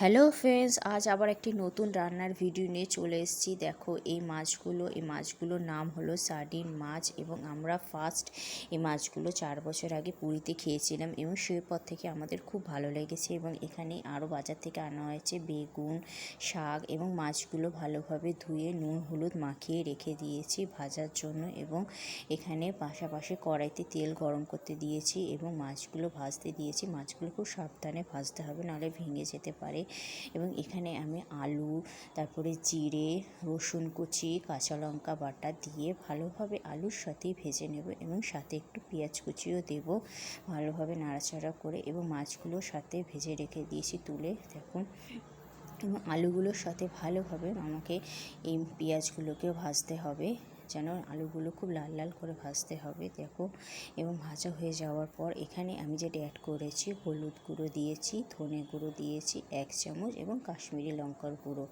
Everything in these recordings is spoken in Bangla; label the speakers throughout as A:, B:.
A: হ্যালো ফ্রেন্ডস আজ আবার একটি নতুন রান্নার ভিডিও নিয়ে চলে এসেছি। দেখো, এই মাছগুলো, এই মাছগুলোর নাম হলো সার্ডিন মাছ এবং আমরা ফার্স্ট এই মাছগুলো চার বছর আগে পুরীতে খেয়েছিলাম এবং সেই পর থেকে আমাদের খুব ভালো লেগেছে এবং এখানে আরও বাজার থেকে আনা হয়েছে বেগুন, শাক এবং মাছগুলো ভালোভাবে ধুয়ে নুন, হলুদ মাখিয়ে রেখে দিয়েছি ভাজার জন্য এবং এখানে পাশাপাশি কড়াইতে তেল গরম করতে দিয়েছি এবং মাছগুলো ভাজতে দিয়েছি। মাছগুলো খুব সাবধানে ভাজতে হবে, নাহলে ভেঙে যেতে পারে। এবং এখানে আমি আলু, তারপরে জিরে, রসুন কুচি, কাঁচা লঙ্কা বাটা দিয়ে ভালোভাবে আলুর সাথেই ভেজে নেব এবং সাথে একটু পেঁয়াজ কুচিও দেব ভালোভাবে নাড়াচাড়া করে এবং মাছগুলোর সাথে ভেজে রেখে দিয়েছি তুলে, দেখুন। এবং আলুগুলোর সাথে ভালোভাবে আমাকে এই পেঁয়াজগুলোকেও ভাজতে হবে। যেন আলুগুলো খুব লাল লাল করে ভাজতে হবে, দেখো। এবং ভাজা হয়ে যাওয়ার পর এখানে আমি যেটা অ্যাড করেছি, হলুদ গুঁড়ো দিয়েছি, ধনে গুঁড়ো দিয়েছি, এক চামচ এবং কাশ্মীরি লঙ্কার গুঁড়ো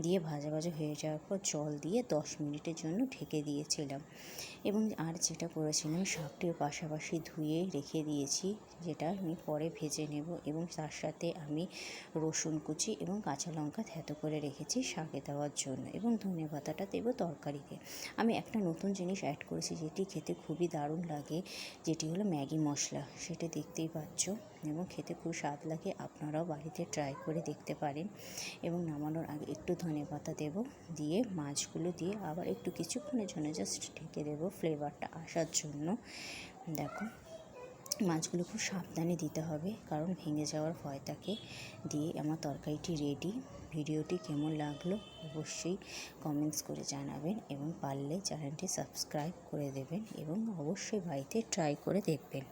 A: দিয়ে ভাজা ভাজা হয়ে যাওয়ার পর জল দিয়ে দশ মিনিটের জন্য ঢেকে দিয়েছিলাম। এবং আর যেটা করেছিলাম শাকটিও পাশাপাশি ধুয়ে রেখে দিয়েছি, যেটা আমি পরে ভেজে নেব এবং তার সাথে আমি রসুন কুচি এবং কাঁচা লঙ্কা থেতো করে রেখেছি শাকে দেওয়ার জন্য এবং ধনে পাতাটা দেবো তরকারিতে। আমি একটা নতুন জিনিস অ্যাড করেছি, যেটি খেতে খুবই দারুণ লাগে, যেটি হলো ম্যাগি মশলা। সেটা দেখতেই পাচ্ছ এবং খেতে খুব স্বাদ লাগে। আপনারাও বাড়িতে ট্রাই করে দেখতে পারেন এবং নামানোর আগে একটু ধনে পাতা দেবো দিয়ে, মাছগুলো দিয়ে আবার একটু কিছুক্ষণের জন্য জাস্ট ঢেকে দেবো ফ্লেভারটা আসার জন্য। দেখো, মাছগুলো খুব সাবধানে দিতে হবে, কারণ ভেঙে যাওয়ার ভয় থাকে দিয়ে আমার তরকারিটি রেডি ভিডিওটি কেমন লাগল অবশ্যই কমেন্টস করে জানাবেন এবং পারলে চ্যানেলটি সাবস্ক্রাইব করে দেবেন এবং অবশ্যই বাড়িতে ট্রাই করে দেখবেন।